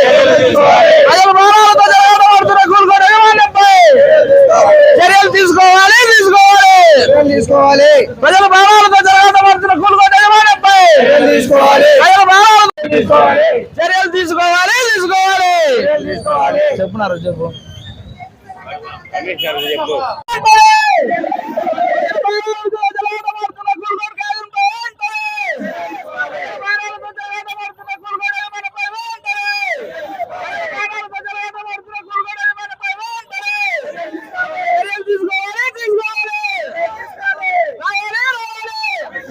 ప్రజల ప్రాణాలతో జరగబడుతున్న కూలుగోడ యజమాన్యంపై చర్యలు తీసుకోవాలి తీసుకోవాలి. తీసుకోవాలి. ప్రజల ప్రాణాలతో జరగబడుతున్న కూలుగోడ యజమాన్యంపై తీసుకోవాలి. ప్రజల ప్రాణాలతో చర్యలు తీసుకోవాలి. తీసుకోవాలి చెప్పున్నారు చెప్పు.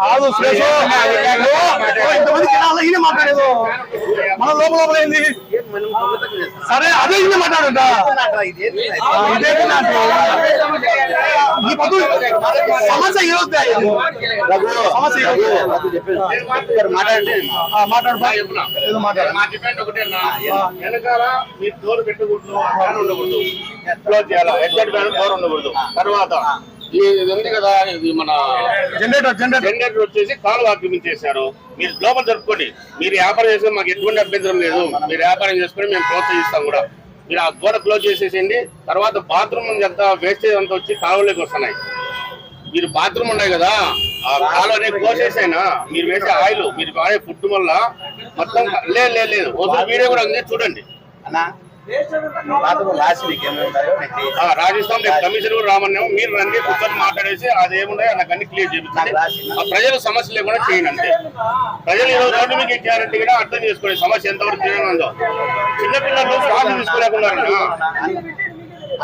కాదు. ఇంతమంది జనాలు ఈయన మాట్లాడేది. మన లోపల లోపల ఏంది? సరే అదే ఈయన మాట్లాడంట ఆ, ఇదే నాకు. ఈ పొద్దు సమస్య మాట్లాడు బా. ఏదో మాట్లాడు. మా డిపెండ్ ఒకటేనా వెనకాల మీరు డోర్ పెట్టకూడదు ఫ్యాన్ ఉండకూడదు. క్లోజ్ చేయాలి? ఎగ్జాక్ట్ డోర్ ఉండకూడదు. తర్వాత ఇది ఉంది కదా ఇది మన జనరేటర్ జనరేటర్ జనరేటర్ వచ్చేసి కాలు ఆక్రమించేశారు మీరు లోపల జరుపుకోండి. మీరు వ్యాపారం చేస్తే మాకు ఎటువంటి అభ్యంతరం లేదు. మీరు వ్యాపారం చేసుకుని మేము ప్రోత్సహిస్తాం కూడా. మీరు ఆ గోడ క్లోజ్ చేసేసేయండి. తర్వాత బాత్రూమ్ అంతా వేస్టేజ్ అంతా వచ్చి కాలువలోకి వస్తున్నాయి. మీరు బాత్రూమ్ ఉన్నాయి కదా ఆ కాలువని కోసేసైనా? మీరు వేసే ఆయిల్ మీరు వాడే ఫుడ్ వల్ల మొత్తం లేదు లేదు లేదు. ఒకసారి వీడియో కూడా ఉంది చూడండి. ఆ, రాజస్థాన్ రేపు కమిషనర్ కూడా రామన్నాము మీరు రండి కూర్చొని మాట్లాడేసి అది ఏమున్నాయో నాకు అన్ని క్లియర్ చేపించండి ఆ ప్రజల సమస్య లేకుండా చేయండి అంతే. ప్రజలు ఈరోజు రోడ్డు మీకు గ్యారంటీ కూడా అర్థం చేసుకోండి సమస్య ఎంతవరకు ఉందో చిన్నపిల్లలు శ్వాస తీసుకోలేకుండా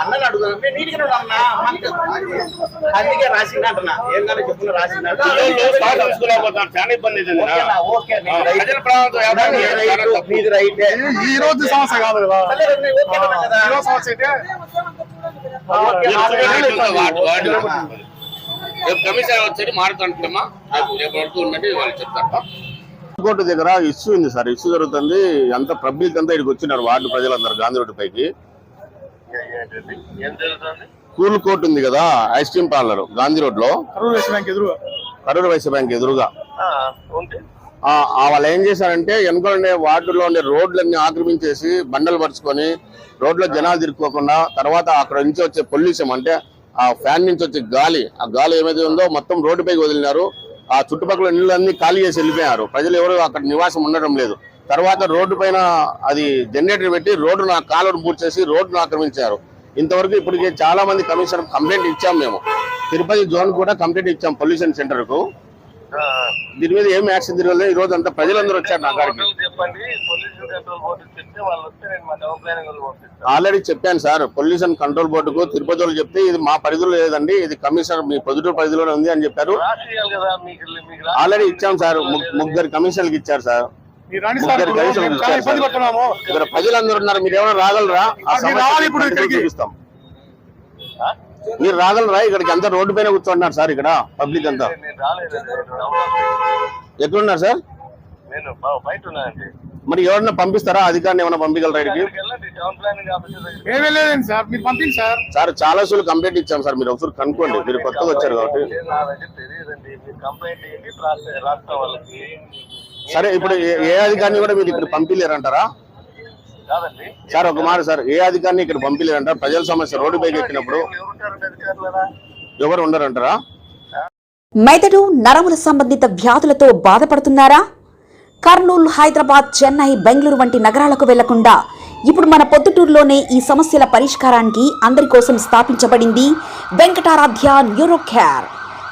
అన్నని అడుగుతాను నేను నీటికి అన్నా. అందుకే రాసింది అంటున్నా. ఏం కానీ ఈ రోజు సమస్య కాదు కదా. సమస్య అయితే రేపు రేపు వరకు ఉన్నట్టు వాళ్ళు చెప్తారు. కోర్టు దగ్గర ఇష్యూ ఉంది సార్. ఇష్యూ జరుగుతుంది. అంత పబ్లిక్ అంతా ఇక్కడికి వచ్చినారు వార్డు ప్రజలందరూ గాంధీ రోడ్డు పైకి. స్కూల్ కోర్ట్ ఉంది కదా ఐస్ క్రీమ్ పార్లర్ గాంధీ రోడ్లో కరూరు వైశ్య బ్యాంక్ ఎదురుగా. వాళ్ళు ఏం చేశారంటే వెనుక ఉండే వార్డులో ఉండే రోడ్లన్నీ ఆక్రమించేసి బండలు పరుచుకొని రోడ్లో జనాలు తిరుక్కోకుండా తర్వాత అక్కడ నుంచి వచ్చే పొల్యూషన్ అంటే ఆ ఫ్యాన్ నుంచి వచ్చే గాలి ఆ గాలి ఏమైతే ఉందో మొత్తం రోడ్డుపైకి వదిలినారు. ఆ చుట్టుపక్కల నీళ్ళన్నీ ఖాళీ చేసి వెళ్ళిపోయారు. ప్రజలు ఎవరు అక్కడ నివాసం ఉండడం లేదు. తర్వాత రోడ్డు పైన అది జనరేటర్ పెట్టి రోడ్డును కాలువను పూర్చేసి రోడ్డును ఆక్రమించారు. ఇంతవరకు ఇప్పటికే చాలా మంది కమిషనర్ కంప్లైంట్ ఇచ్చాం మేము. తిరుపతి జోన్ కూడా కంప్లైంట్ ఇచ్చాం పొల్యూషన్ సెంటర్కు దీని మీద ఏం యాక్షన్ తిరగలేదు. ఈ రోజు అంతా ప్రజలందరూ వచ్చారు నా పంపిస్తాను ఆల్రెడీ చెప్పాను సార్ పొల్యూషన్ కంట్రోల్ బోర్డుకు తిరుపతి వాళ్ళు చెప్తే ఇది మా పరిధిలో లేదండి ఇది కమిషనర్ మీ పొద్దుటూరు పరిధిలోనే ఉంది అని చెప్పారు. ఆల్రెడీ ఇచ్చాం సార్ ముగ్గురు కమిషనర్కి ఇచ్చారు సార్. ఇక్కడ ప్రజలందరూ ఉన్నారు మీరు ఏమైనా రాగలరా? ఆ మీరు ఇప్పుడు ఇక్కడికి. చూపిస్తాం. మీరు రాగలరా? ఇక్కడికి అంతా రోడ్డు పైన కూర్చుంటున్నారు సార్ ఇక్కడ పబ్లిక్ అంతా. ఎక్కడున్నారు సార్? మరి ఎవరన్నా పంపిస్తారా? అధికారిని ఏమైనా పంపించగలరా ఇక్కడికి? సార్ చాలా సార్లు కంప్లైంట్ ఇచ్చాం సార్ మీరు ఒకసారి కనుక్కోండి మీరు కొత్తగా వచ్చారు కాబట్టి. సరే ఇప్పుడు ఏ- అధికారిని కూడా మీరు ఇక్కడ పంపించలేరంటారా కాదండి. సార్ ఒక మాట సార్ ఏ అధికారిని ఇక్కడ పంపించలేరంటారా ప్రజల సమస్య రోడ్డు పైకి ఎక్కినప్పుడు ఎవరు ఉండరంటారా? మెదడు నరముల సంబంధిత వ్యాధులతో బాధపడుతున్నారా? కర్నూలు హైదరాబాద్ చెన్నై బెంగళూరు వంటి నగరాలకు వెళ్ళకుండా ఇప్పుడు మన పొద్దుటూరులోనే ఈ సమస్యల పరిష్కారానికి అందరి కోసం స్థాపించబడింది వెంకటారాధ్య న్యూరో కేర్